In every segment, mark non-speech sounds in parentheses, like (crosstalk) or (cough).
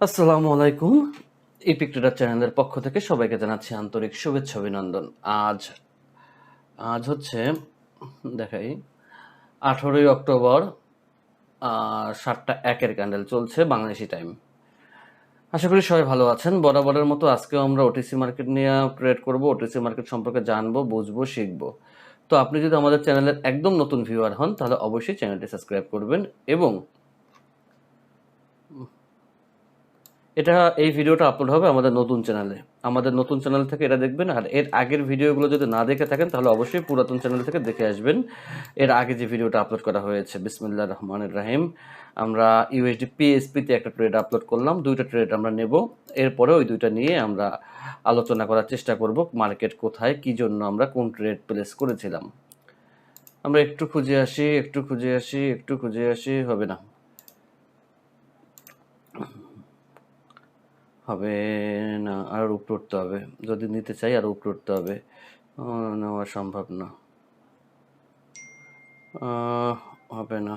আসসালামু আলাইকুম। Epic tedder চ্যানেলের পক্ষ থেকে সবাইকে জানাচ্ছি আন্তরিক শুভেচ্ছা, অভিনন্দন। আজ আজ হচ্ছে, দেখাই, আঠেরোই অক্টোবর সাতটা একের ক্যান্ডেল চলছে বাংলাদেশি টাইম আশা করি সবাই ভালো আছেন। বরাবরের মতো আজকেও আমরা ওটিসি মার্কেট নিয়ে ট্রেড করব ওটিসি মার্কেট সম্পর্কে জানব, বুঝব, শিখব। তো আপনি যদি আমাদের চ্যানেলের একদম নতুন ভিউয়ার হন, তাহলে অবশ্যই চ্যানেলটি সাবস্ক্রাইব করবেন এবং এটা এই ভিডিওটা আপলোড হবে আমাদের নতুন চ্যানেলে আমাদের নতুন চ্যানেল থেকে এটা দেখবেন, আর এর আগের ভিডিওগুলো যদি না দেখে থাকেন, তাহলে অবশ্যই পুরাতন চ্যানেল থেকে দেখে আসবেন। এর আগে যে ভিডিওটা আপলোড করা হয়েছে, বিসমিল্লাহ রহমানুর রাহিম, আমরা ইউএসডি পিএসপিতে একটা ট্রেড আপলোড করলাম, দুইটা ট্রেড আমরা নেব। এরপরে ওই দুইটা নিয়ে আমরা আলোচনা করার চেষ্টা করব মার্কেট কোথায়, কি জন্য আমরা কোন ট্রেড প্লেস করেছিলাম। আমরা একটু খুঁজে আসি, একটু খুঁজে আসি, একটু খুঁজে আসি, হবে না। হবে না, আর উপরে উঠতে হবে। যদি নিতে চাই, আর উপরে উঠতে হবে। নেওয়া সম্ভব না। হবে না।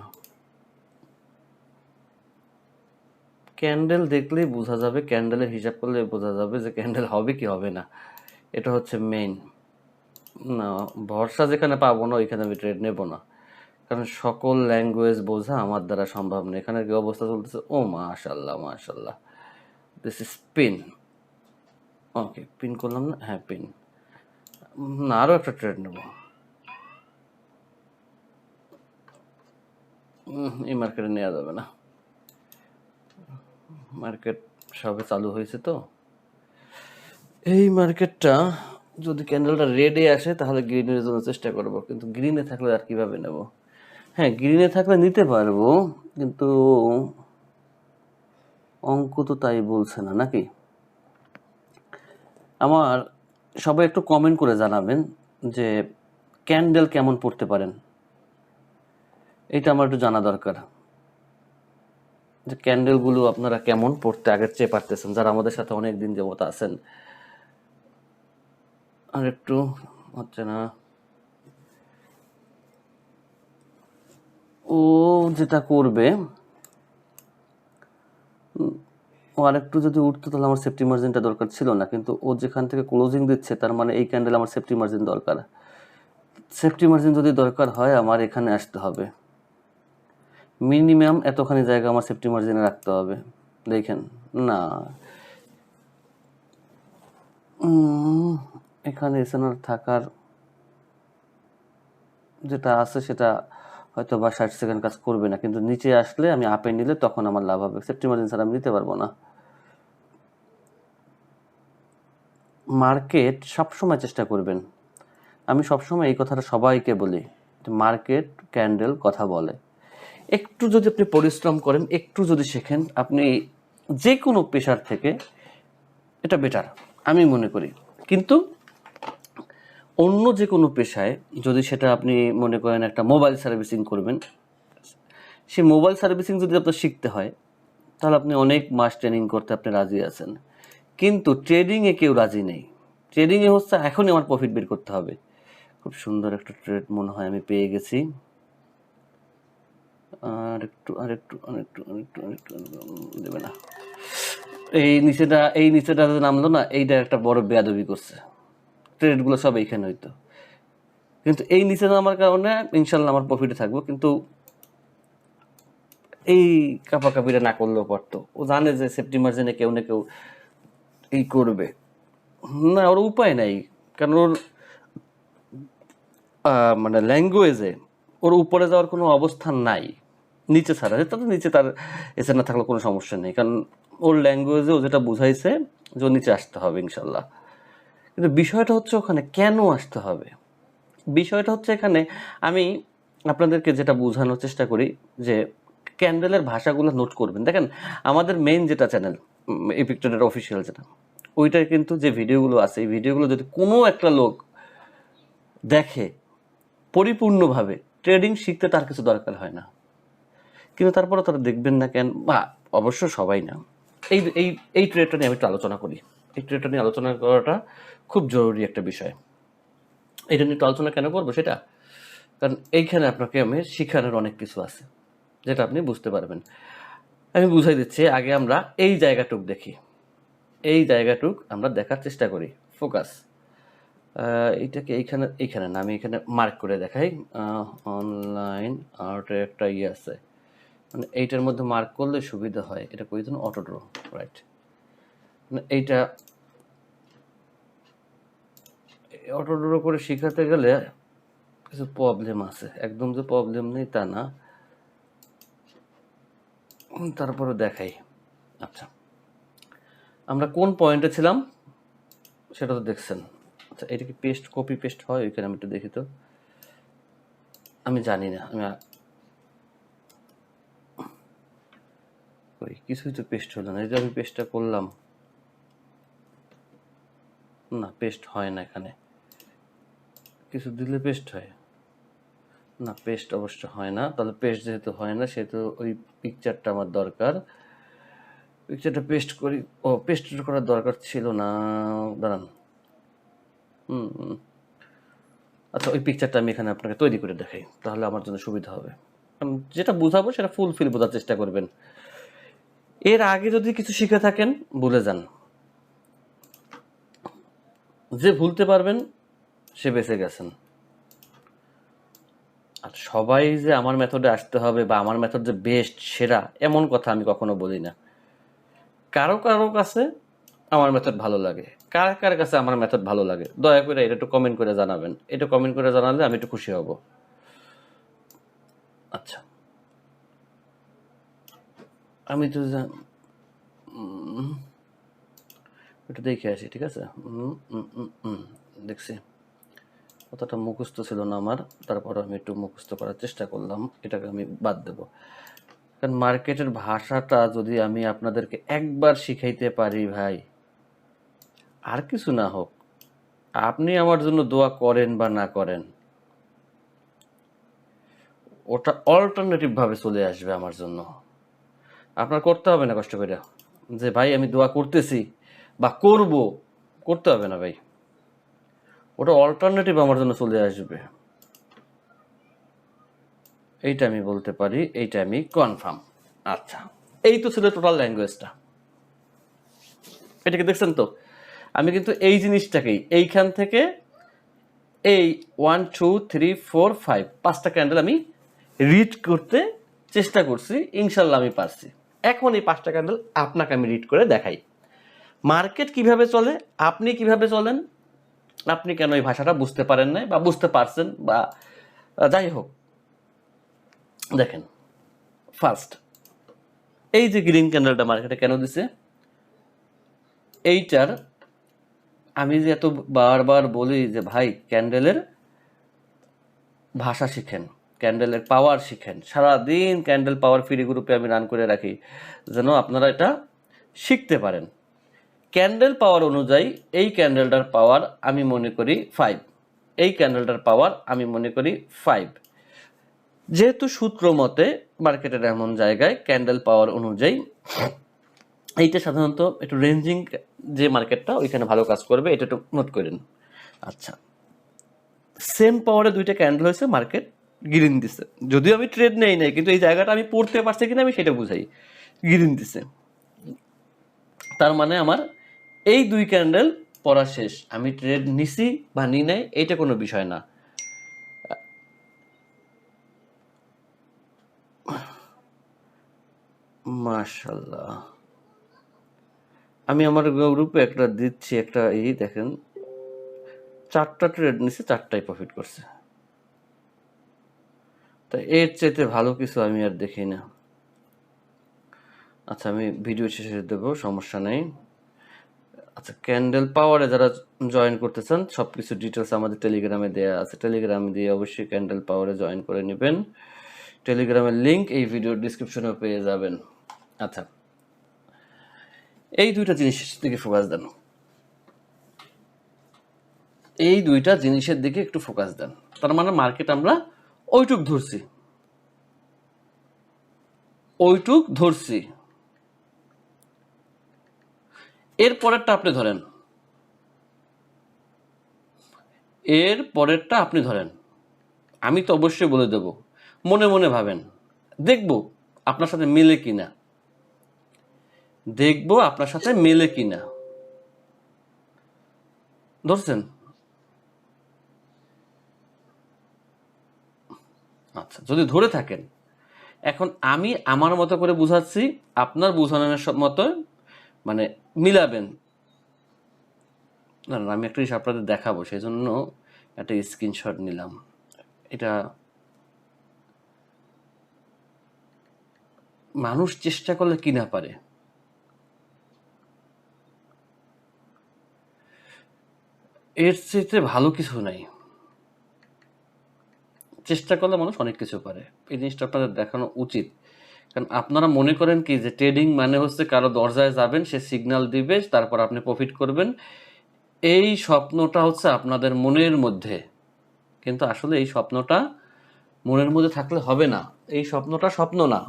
ক্যান্ডেল দেখলেই বোঝা যাবে, ক্যান্ডেলের হিসাব করলে বোঝা যাবে যে ক্যান্ডেল হবে কি হবে না। এটা হচ্ছে মেইন না, ভরসা যেখানে পাবো না, ওইখানে আমি ট্রেড নেব না। কারণ সকল ল্যাঙ্গুয়েজ বোঝা আমার দ্বারা সম্ভব না। এখানে কি অবস্থা চলতেছে? ও মাশাল্লাহ মাশাল্লাহ। This is pin okay pin করলাম না? হ্যাঁ পিন না আরও একটা এই মার্কেটে নেওয়া যাবে না। মার্কেট সবে চালু হয়েছে তো। এই মার্কেটটা যদি ক্যান্ডেলটা রেডে আসে, তাহলে গ্রিনের জন্য চেষ্টা করব। কিন্তু গ্রিনে থাকলে আর কীভাবে নেব? হ্যাঁ গ্রিনে থাকলে নিতে পারব, কিন্তু অঙ্ক তো তাই বলছে না, নাকি? আমার সবাই একটু কমেন্ট করে জানাবেন যে ক্যান্ডেল কেমন পড়তে পারেন। এটা আমার একটু জানা দরকার। যে ক্যান্ডেলগুলো আপনারা কেমন পড়তে আগের চেয়ে পারতেছেন, যারা আমাদের সাথে অনেক দিন যাবত আছেন। আর একটু হচ্ছে না। ও যেটা করবে ও আরেকটু যদি উঠতো তাহলে আমার সেফটি মার্জিনটা দরকার ছিল না। কিন্তু ও যেখান থেকে ক্লোজিং দিচ্ছে, তার মানে এই ক্যান্ডেল আমার সেফটি মার্জিন দরকার। সেফটি মার্জিন যদি দরকার হয়, আমার এখানে আসতে হবে। মিনিমাম এতখানি জায়গা আমার সেফটি মার্জিনে রাখতে হবে। দেখেন, না। এখানে এসএনআর থাকার যেটা আছে সেটা হয়তো বা ষাট সেকেন্ড কাজ করবে না, কিন্তু নিচে আসলে আমি আপে নিলে তখন আমার লাভ হবে। সেফটি মার্জিন ছাড়া আমি নিতে পারব না। মার্কেট সবসময় চেষ্টা করবেন। আমি সবসময় এই কথাটা সবাইকে বলি মার্কেট ক্যান্ডেল কথা বলে। একটু যদি আপনি পরিশ্রম করেন, একটু যদি শেখেন, আপনি যে কোনো পেশার থেকে এটা বেটার আমি মনে করি। কিন্তু অন্য যে কোনো পেশায় যদি সেটা আপনি মনে করেন একটা মোবাইল সার্ভিসিং করবেন, সেই মোবাইল সার্ভিসিং যদি আপনার শিখতে হয়, তাহলে আপনি অনেক মাস ট্রেনিং করতে আপনি রাজি আছেন। কিন্তু ট্রেডিংয়ে কেউ রাজি নেই। ট্রেডিংয়ে হচ্ছে এখনই আমার প্রফিট বের করতে হবে। খুব সুন্দর একটা ট্রেড মনে হয় আমি পেয়ে গেছি। আর একটু আর একটু একটু দেবে না। এই নিচেটা এই নিচেটা নামলো না, এইটা একটা বড় বেয়াদবি করছে। ট্রেডগুলো সব এইখানে হইতো। কিন্তু এই নিচে নামার কারণে ইনশাল্লাহ আমার প্রফিটে থাকব, কিন্তু এই কাপাকাপিটা না করলেও পারতো। ও জানে যে সেফটি মার্জিনে কেউ না কেউ এই করবে। না, ওর উপায় নাই। কারণ ওর মানে ল্যাঙ্গুয়েজে ওর উপরে যাওয়ার কোনো অবস্থান নাই। নিচে ছাড়া যেটা তো নিচে তার এসে না থাকলে কোনো সমস্যা নেই। কারণ ওর ল্যাঙ্গুয়েজে ও যেটা বুঝাইছে যে নিচে আসতে হবে ইনশাল্লাহ। কিন্তু বিষয়টা হচ্ছে ওখানে কেন আসতে হবে? বিষয়টা হচ্ছে এখানে আমি আপনাদেরকে যেটা বোঝানোর চেষ্টা করি যে ক্যান্ডেলের ভাষাগুলো নোট করবেন। দেখেন, আমাদের মেইন যেটা চ্যানেল ইপিকটনের অফিসিয়াল যেটা, ওইটার কিন্তু যে ভিডিওগুলো আছে, এই ভিডিওগুলো যদি কোনো একটা লোক দেখে পরিপূর্ণভাবে ট্রেডিং শিখতে তার কিছু দরকার হয় না। কিন্তু তারপরে তারা দেখবেন না কেন, বা অবশ্য সবাই না। এই এই এই ট্রেডটা নিয়ে আমি একটু আলোচনা করি। এই ট্রেডটা নিয়ে আলোচনা করাটা খুব জরুরি একটা বিষয়। এটা নিয়ে একটু আলোচনা কেন করব সেটা? কারণ এইখানে আপনাকে আমি শিখানোর অনেক কিছু আছে, যেটা আপনি বুঝতে পারবেন। আমি বুঝাই দিচ্ছি, আগে আমরা এই জায়গাটুক দেখি। এই জায়গাটুক আমরা দেখার চেষ্টা করি। ফোকাস এইটাকে এইখানে এইখানে না, আমি এখানে মার্ক করে দেখাই। অনলাইন আর্টের একটা ইয়ে আছে। মানে এইটার মধ্যে মার্ক করলে সুবিধা হয়। এটা কই জন্য অটো ড্র রাইট এইটা অটো ড্র করে শেখাতে গেলে কিছু প্রবলেম আছে। একদম যে প্রবলেম নেই তা না। তারপরে দেখাই। আচ্ছা। আমরা কোন পয়েন্টে ছিলাম সেটা তো দেখছেন। আচ্ছা এটা কি পেস্ট কপি পেস্ট হয়? ওইখানে আমি একটু দেখি তো। আমি জানি না। আমি ওই, কিছুই তো পেস্ট হলো না। এই যে আমি পেস্টটা করলাম। না পেস্ট হয় না এখানে। কিছু দিলে পেস্ট হয়। না পেস্ট অবশ্য হয় না, তাহলে পেস্ট যেহেতু হয় না, সেহেতু ওই পিকচারটা আমার দরকার। পিকচারটা পেস্ট করি, ও পেস্ট করার দরকার ছিল না, দাঁড়ান। হুম। আচ্ছা ওই পিকচারটা আমি এখানে আপনাকে তৈরি করে দেখাই, তাহলে আমার জন্য সুবিধা হবে। যেটা বোঝাবো সেটা ফুল ফিল বোঝার চেষ্টা করবেন। এর আগে যদি কিছু শিখে থাকেন, ভুলে যান। যে ভুলতে পারবেন সে বেঁচে গেছেন। আর সবাই যে আমার মেথডে আসতে হবে বা আমার মেথড যে বেস্ট সেরা এমন কথা আমি কখনো বলি না। কারও কারও কাছে আমার মেথড ভালো লাগে। কার কার কাছে আমার মেথড ভালো লাগে? দয়া করে এটা একটু কমেন্ট করে জানাবেন। এটা কমেন্ট করে জানালে আমি একটু খুশি হব। আচ্ছা। আমি তো জা- উম, একটু দেখে আসি, ঠিক আছে? দেখছি। অতটা মুখস্থ ছিল না আমার, তারপর আমি একটু মুখস্থ করার চেষ্টা করলাম, এটাকে আমি বাদ দেব। কারণ মার্কেটের ভাষাটা যদি আমি আপনাদেরকে একবার শিখাইতে পারি ভাই, আর কিছু না হোক, আপনি আমার জন্য দোয়া করেন বা না করেন, ওটা অল্টারনেটিভ ভাবে চলে আসবে আমার জন্য। আপনার করতে হবে না কষ্ট করে যে ভাই, আমি দোয়া করতেছি বা করব, করতে হবে না ভাই। ওটা অল্টারনেটিভ আমার জন্য চলে আসবে। এইটা আমি বলতে পারি, এইটা আমি কনফার্ম আচ্ছা এই তো ছিল টোটাল ল্যাঙ্গুয়েজটা এটাকে দেখছেন তো? আমি কিন্তু এই জিনিসটাকেই, এইখান থেকে এই one two three four five পাঁচটা ক্যান্ডেল আমি রিড করতে চেষ্টা করছি, ইনশাল্লাহ আমি পারছি। এখন এই পাঁচটা ক্যান্ডেল আপনাকে আমি রিড করে দেখাই। মার্কেট কীভাবে চলে? আপনি কীভাবে চলেন? আপনি কেন এই ভাষাটা বুঝতে পারেন নাই বা বুঝতে পারছেন বা যাই হোক। দেখেন ফার্স্ট এই যে গ্রিন ক্যান্ডেলটা মার্কেটে কেন দিছে? এইটার আমি যে এত বারবার বলি যে, ভাই ক্যান্ডেলের ভাষা শিখেন ক্যান্ডেলের পাওয়ার শিখেন। সারাদিন ক্যান্ডেল পাওয়ার ফ্রি গ্রুপে আমি রান করে রাখি, যেন আপনারা এটা শিখতে পারেন। ক্যান্ডেল পাওয়ার অনুযায়ী এই ক্যান্ডেলটার পাওয়ার আমি মনে করি ফাইভ এই ক্যান্ডেলটার পাওয়ার আমি মনে করি ফাইভ যেহেতু সূত্র মতে মার্কেটের এমন জায়গায় ক্যান্ডেল পাওয়ার অনুযায়ী, এইটা সাধারণত একটু রেঞ্জিং যে মার্কেটটা ওইখানে ভালো কাজ করবে, এটা একটু নোট করেন আচ্ছা। সেম পাওয়ারে দুইটা ক্যান্ডেল হয়েছে মার্কেট গ্রিন দিছে। যদিও আমি ট্রেড নেই নাই, কিন্তু এই জায়গাটা আমি পড়তে পারছি কিনা আমি সেটা বুঝাই। গ্রিন দিছে। তার মানে আমার এই দুই ক্যান্ডেল পড়া শেষ। আমি ট্রেড নিছি বা নি নাই এটা কোনো বিষয় না। মাশাল্লাহ আমি আমার গ্রুপে একটা দিচ্ছি, একটা এই দেখেন। চারটা ট্রেড নিছে, চারটাই প্রফিট করছে। তা এর চাইতে ভালো কিছু আমি আর দেখি না। আচ্ছা আমি ভিডিও শেষে দেবো, সমস্যা নেই। আচ্ছা ক্যান্ডেল পাওয়ারে যারা জয়েন করতে চান সব কিছু ডিটেলস আমাদের টেলিগ্রামে দেওয়া আছে। টেলিগ্রামে দিয়ে অবশ্যই ক্যান্ডেল পাওয়ারে জয়েন করে নেবেন। টেলিগ্রামের লিঙ্ক এই ভিডিওর ডিসক্রিপশনেও পেয়ে যাবেন। আচ্ছা এই দুইটা জিনিসের দিকে ফোকাস দেন। এই দুইটা জিনিসের দিকে একটু ফোকাস দেন। তার মানে মার্কেট আমরা ওইটুক ধরছি। ওইটুক ধরছি। এর পরেরটা আপনি ধরেন। এর পরেরটা আপনি ধরেন। আমি তো অবশ্যই বলে দেব। মনে মনে ভাবেন। দেখব আপনার সাথে মিলে কিনা। দেখব আপনার সাথে মেলে কিনা। ধরছেন? আচ্ছা যদি ধরে থাকেন। এখন আমি আমার মতো করে বুঝাচ্ছি, আপনার বোঝানোর মতো মানে মিলাবেন। না আমি একটা জিনিস আপনাদের দেখাবো সেই জন্য একটা স্ক্রিনশট নিলাম। এটা মানুষ চেষ্টা করলে কি না পারে? এর চেয়ে ভালো কিছু নাই। চেষ্টা করলে মানুষ অনেক কিছু পারে। এই জিনিসটা আপনাদের দেখানো উচিত। কারণ আপনারা মনে করেন কি যে ট্রেডিং মানে হচ্ছে কারও দরজায় যাবেন, সে সিগন্যাল দিবে, তারপর আপনি প্রফিট করবেন। এই স্বপ্নটা হচ্ছে আপনাদের মনের মধ্যে। কিন্তু আসলে এই স্বপ্নটা মনের মধ্যে থাকলে হবে না। এই স্বপ্নটা স্বপ্ন না।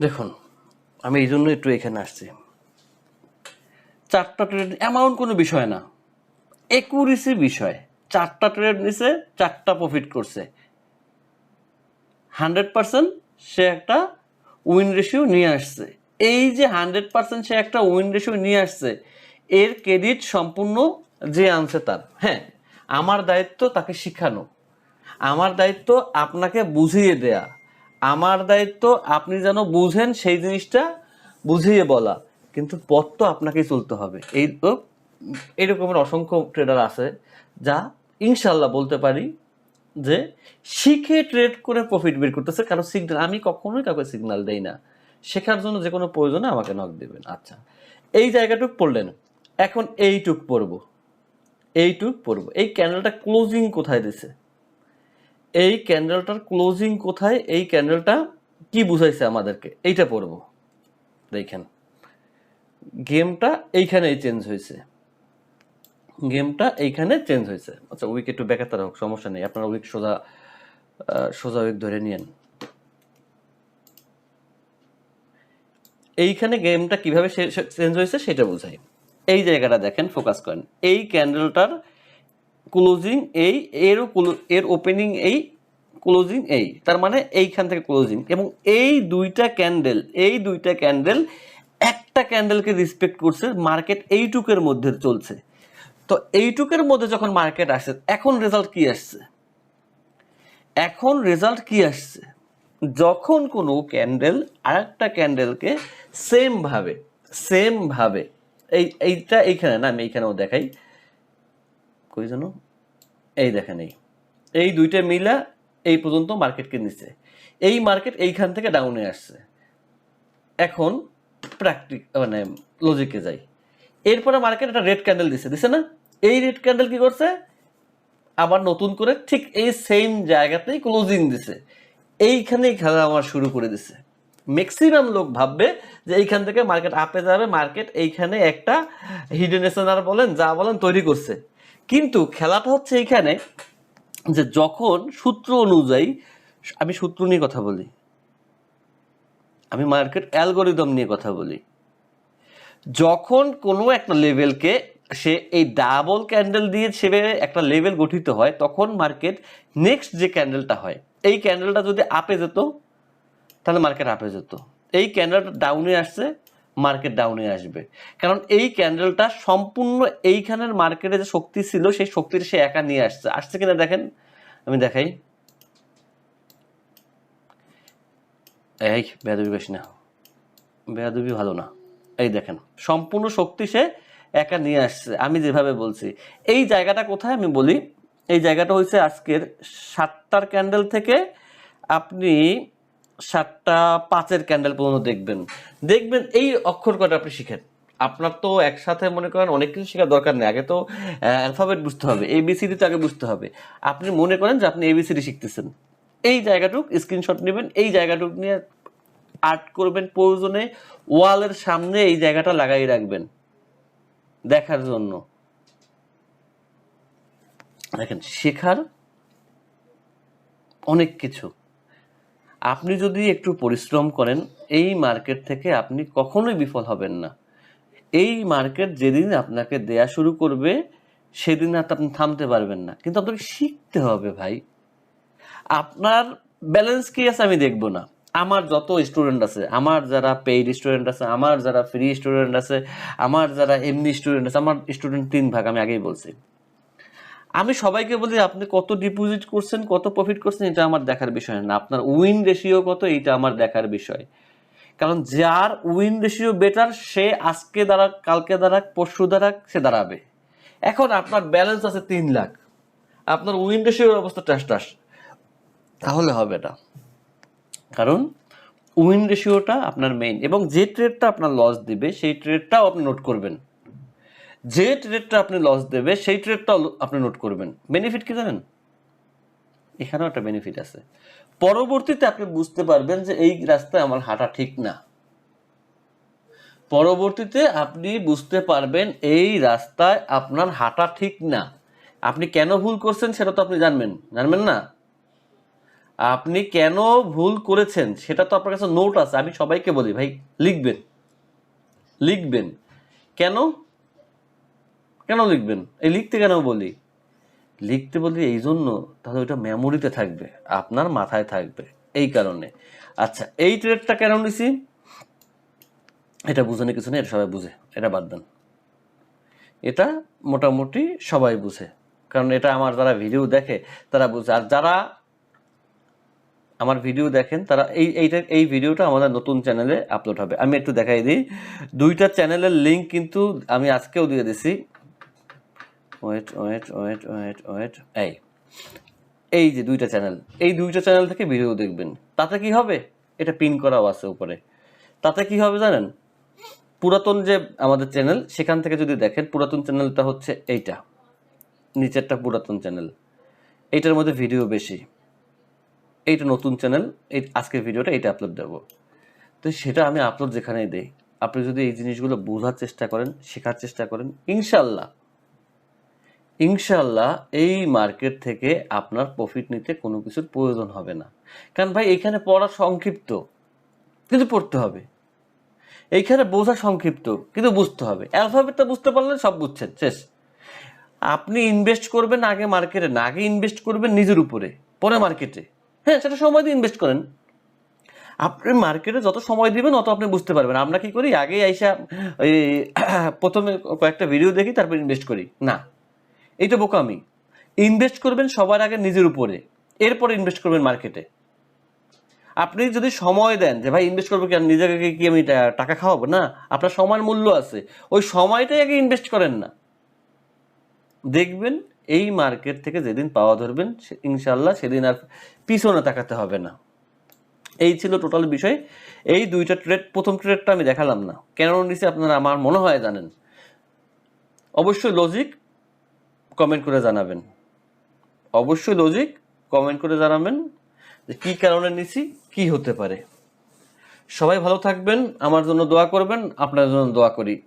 দেখুন, আমি এই জন্য একটু এখানে আসছি। চারটা ট্রেড অ্যামাউন্ট কোনো বিষয় না। একুরিসি বিষয়। চারটা ট্রেড নিছে, চারটা প্রফিট করছে। হান্ড্রেড পার্সেন্ট সে একটা উইন রেশিও নিয়ে আসছে। এই যে হান্ড্রেড পার্সেন্ট সে একটা উইন রেশিও নিয়ে আসছে, এর ক্রেডিট সম্পূর্ণ যে আনছে তার। হ্যাঁ আমার দায়িত্ব তাকে শিখানো। আমার দায়িত্ব আপনাকে বুঝিয়ে দেয়া। আমার দায়িত্ব আপনি যেন বুঝেন সেই জিনিসটা বুঝিয়ে বলা। কিন্তু পথ তো আপনাকেই চলতে হবে। এই তো এরকমের অসংখ্য ট্রেডার আছে যা ইনশাল্লাহ বলতে পারি যে শিখে ট্রেড করে প্রফিট বের করতেছে। কারণ সিগনাল আমি কখনোই কাউকে সিগনাল দেই না। শেখার জন্য যে কোনো প্রয়োজনে আমাকে নক দেবেন। আচ্ছা এই জায়গাটুক পড়লেন। এখন এইটুক পড়ব। এইটুক পড়ব। এই ক্যান্ডেলটা ক্লোজিং কোথায় দিছে? এই ক্যান্ডেলটার ক্লোজিং কোথায়? এই ক্যান্ডেলটা কি বুঝাইছে আমাদেরকে? এইটা পড়ব। দেখেন গেমটা এইখানেই চেঞ্জ হয়েছে। গেমটা এইখানে চেঞ্জ হয়েছে। আচ্ছা উইক একটু বেকাতার হোক, সমস্যা নেই। আপনারা উইক সোজা সোজা উইক ধরে নিয়েন। এইখানে গেমটা কীভাবে চেঞ্জ হয়েছে সেটা বোঝাই। এই জায়গাটা দেখেন ফোকাস করেন। এই ক্যান্ডেলটার ক্লোজিং এই, এরও এর ওপেনিং এই ক্লোজিং এই। তার মানে এইখান থেকে ক্লোজিং এবং এই দুইটা ক্যান্ডেল এই দুইটা ক্যান্ডেল একটা ক্যান্ডেলকে রেসপেক্ট করছে মার্কেট এইটুকের মধ্যে চলছে। তো এইটুকের মধ্যে যখন মার্কেট আসছে, এখন রেজাল্ট কি আসছে? এখন রেজাল্ট কি আসছে? যখন কোনো ক্যান্ডেল আর আরেকটা ক্যান্ডেলকে সেম ভাবে সেম ভাবে, এই, এইটা এইখানে না, আমি এইখানেও দেখাই। কই যেন? এই দেখেন এই। এই দুইটা মিলা এই পর্যন্ত মার্কেটকে নিচ্ছে এই মার্কেট এইখান থেকে ডাউনে আসছে। এখন প্র্যাকটিক মানে লজিকে যাই। এরপরে মার্কেট একটা রেড ক্যান্ডেল দিছে দিছে না? এই রেড ক্যান্ডেল কি করছে? আবার নতুন করে ঠিক এই সেম জায়গাতেই ক্লোজিং দিছে। এইখানেই খেলা আমার শুরু করে দিছে। ম্যাক্সিমাম লোক ভাববে যে এইখান থেকে মার্কেট আপে যাবে, মার্কেট এইখানে একটা হিডেন এসেনার বলেন, যা বলেন তৈরি করছে। কিন্তু খেলাটা হচ্ছে এইখানে যে যখন সূত্র অনুযায়ী, আমি সূত্র নিয়ে কথা বলি। আমি মার্কেট অ্যালগোরিদম নিয়ে কথা বলি। যখন কোনো একটা লেভেলকে সে এই ডাবল ক্যান্ডেল দিয়ে সেভাবে একটা লেভেল গঠিত হয়, তখন মার্কেট নেক্সট যে ক্যান্ডেলটা হয়, এই ক্যান্ডেলটা যদি আপে যেত, তাহলে মার্কেট আপে যেত। এই ক্যান্ডেলটা ডাউনে আসছে মার্কেট ডাউনে আসবে। কারণ এই ক্যান্ডেলটা সম্পূর্ণ এইখানের মার্কেটে যে শক্তি ছিল, সেই শক্তিটা সে একা নিয়ে আসছে। আসছে কিনা দেখেন? আমি দেখাই। এই, বেয়াদবি বেশি না। বেয়াদবি ভালো না। এই দেখেন, সম্পূর্ণ শক্তি সে একা নিয়ে আসছে, আমি যেভাবে বলছি। এই জায়গাটা কোথায় আমি বলি? এই জায়গাটা হচ্ছে আজকের সাতটার ক্যান্ডেল থেকে আপনি সাতটা পাঁচের ক্যান্ডেল পর্যন্ত দেখবেন। দেখবেন এই অক্ষর কটা আপনি শিখেন। আপনার তো একসাথে মনে করেন অনেক কিছু শেখার দরকার নেই, আগে তো অ্যালফাবেট বুঝতে হবে এবিসিডি তো আগে বুঝতে হবে। আপনি মনে করেন যে আপনি এবিসিডি শিখতেছেন। এই জায়গাটুক স্ক্রিনশট নেবেন, এই জায়গাটুক নিয়ে আর্ট করবেন প্রয়োজনে। ওয়ালের সামনে এই জায়গাটা লাগাই রাখবেন দেখার জন্য। দেখেন, শেখার অনেক কিছু। আপনি যদি একটু পরিশ্রম করেন, এই মার্কেট থেকে আপনি কখনোই বিফল হবেন না। এই মার্কেট যেদিন আপনাকে দেয়া শুরু করবে, সেদিন আর আপনি থামতে পারবেন না। কিন্তু আপনাকে শিখতে হবে ভাই। আপনার ব্যালেন্স কি আছে আমি দেখব না। আমার যত স্টুডেন্ট আছে, আমার যারা পেইড স্টুডেন্ট আছে, আমার যারা ফ্রি স্টুডেন্ট আছে, আমার যারা এমনি স্টুডেন্ট আছে, আমার স্টুডেন্ট তিন ভাগ, আমি আগেই বলছি। আমি সবাইকে বলি, আপনি কত ডিপোজিট করছেন, কত প্রফিট করছেন, এটা আমার দেখার বিষয় না। আপনার উইন রেশিও কত এটা আমার দেখার বিষয়। কারণ যার উইন রেশিও বেটার সে আজকে দাঁড়াক কালকে দাঁড়াক পরশু দাঁড়াক সে দাঁড়াবে। এখন আপনার ব্যালেন্স আছে তিন লাখ। আপনার উইন রেশিওর অবস্থা টাস টাস তাহলে হবে না। কারণ উইন রেশিওটা আপনার মেইন এবং যে ট্রেডটা আপনার লস দিবে, সেই ট্রেডটাও আপনি নোট করবেন। যে ট্রেডটা আপনি লস দেবে, সেই ট্রেডটাও আপনি নোট করবেন। বেনিফিট কি জানেন? এখানেও একটা বেনিফিট আছে। পরবর্তীতে আপনি বুঝতে পারবেন যে এই রাস্তায় আমার হাঁটা ঠিক না। পরবর্তীতে আপনি বুঝতে পারবেন এই রাস্তায় আপনার হাঁটা ঠিক না। আপনি কেন ভুল করছেন সেটা তো আপনি জানবেন। জানবেন না? আপনি কেন ভুল করেছেন? সেটা তো আপনার কাছে নোট আছে, আমি সবাইকে বলি, ভাই, লিখবেন। লিখবেন। কেন? কেন লিখবেন? এই লিখতে কেন বলি? লিখতে বলি এই জন্য তাহলে ওইটা মেমোরিতে থাকবে, আপনার মাথায় থাকবে, এই কারণে। আচ্ছা এই ট্রেডটা কেন নিছি? এটা বুঝানো কিছু নেই, এটা সবাই বুঝে, এটা বাদ দেন। এটা মোটামুটি সবাই বুঝে, কারণ এটা আমার যারা ভিডিও দেখে, তারা বুঝে। আর যারা আমার ভিডিও দেখেন, তারা এই, এইটা, এই ভিডিওটা আমাদের নতুন চ্যানেলে আপলোড হবে। আমি একটু দেখাই দিই। দুইটা চ্যানেলের লিঙ্ক কিন্তু আমি আজকেও দিয়ে দিছি। Wait wait wait wait wait এই এই যে দুইটা চ্যানেল এই দুইটা চ্যানেল থেকে ভিডিও দেখবেন। তাতে কি হবে? এটা পিন করাও আছে উপরে। তাতে কি হবে জানেন? পুরাতন যে আমাদের চ্যানেল সেখান থেকে যদি দেখেন, পুরাতন চ্যানেলটা হচ্ছে এইটা। নিচেরটা পুরাতন চ্যানেল এইটার মধ্যে ভিডিও বেশি। এইটা নতুন চ্যানেল, এই আজকের ভিডিওটা এটা আপলোড দেবো। তো সেটা আমি আপলোড যেখানেই দেই। আপনি যদি এই জিনিসগুলো বোঝার চেষ্টা করেন, শেখার চেষ্টা করেন ইনশাল্লাহ ইনশাল্লাহ এই মার্কেট থেকে আপনার প্রফিট নিতে কোনো কিছুর প্রয়োজন হবে না। কারণ ভাই, এখানে পড়া সংক্ষিপ্ত, কিন্তু পড়তে হবে। এইখানে বোঝা সংক্ষিপ্ত, কিন্তু বুঝতে হবে। অ্যালফাবেটটা বুঝতে পারলে সব বুঝছেন, শেষ। আপনি ইনভেস্ট করবেন আগে মার্কেটে না আগে ইনভেস্ট করবেন নিজের উপরে, পরে মার্কেটে হ্যাঁ সেটা সময় দিয়ে ইনভেস্ট করেন। আপনি মার্কেটে যত সময় দিবেন, অত আপনি বুঝতে পারবেন। আমরা কি করি? আগে আইসা ওই (coughs) প্রথমে কয়েকটা ভিডিও দেখি, তারপর ইনভেস্ট করি। না। এইটা বোকামি ইনভেস্ট করবেন সবার আগে নিজের উপরে। এরপরে ইনভেস্ট করবেন মার্কেটে আপনি যদি সময় দেন যে, ভাই ইনভেস্ট করব কি? নিজেকে কি আমি টাকা খাওয়াবো? না, আপনার সময়ের মূল্য আছে। ওই সময়টাই আগে ইনভেস্ট করেন না। দেখবেন এই মার্কেট থেকে যেদিন পাওয়া ধরবেন ইনশাল্লাহ সেদিন আর পিছনে তাকাতে হবে না। এই ছিল টোটাল বিষয়। এই দুইটা ট্রেড প্রথম ট্রেডটা আমি দেখালাম না। কেন নিচে আপনারা আমার মনে হয় জানেন। অবশ্যই লজিক কমেন্ট করে জানাবেন। অবশ্যই লজিক কমেন্ট করে জানাবেন যে কী কারণে নিছি, কি হতে পারে। সবাই ভালো থাকবেন, আমার জন্য দোয়া করবেন, আপনার জন্য দোয়া করি।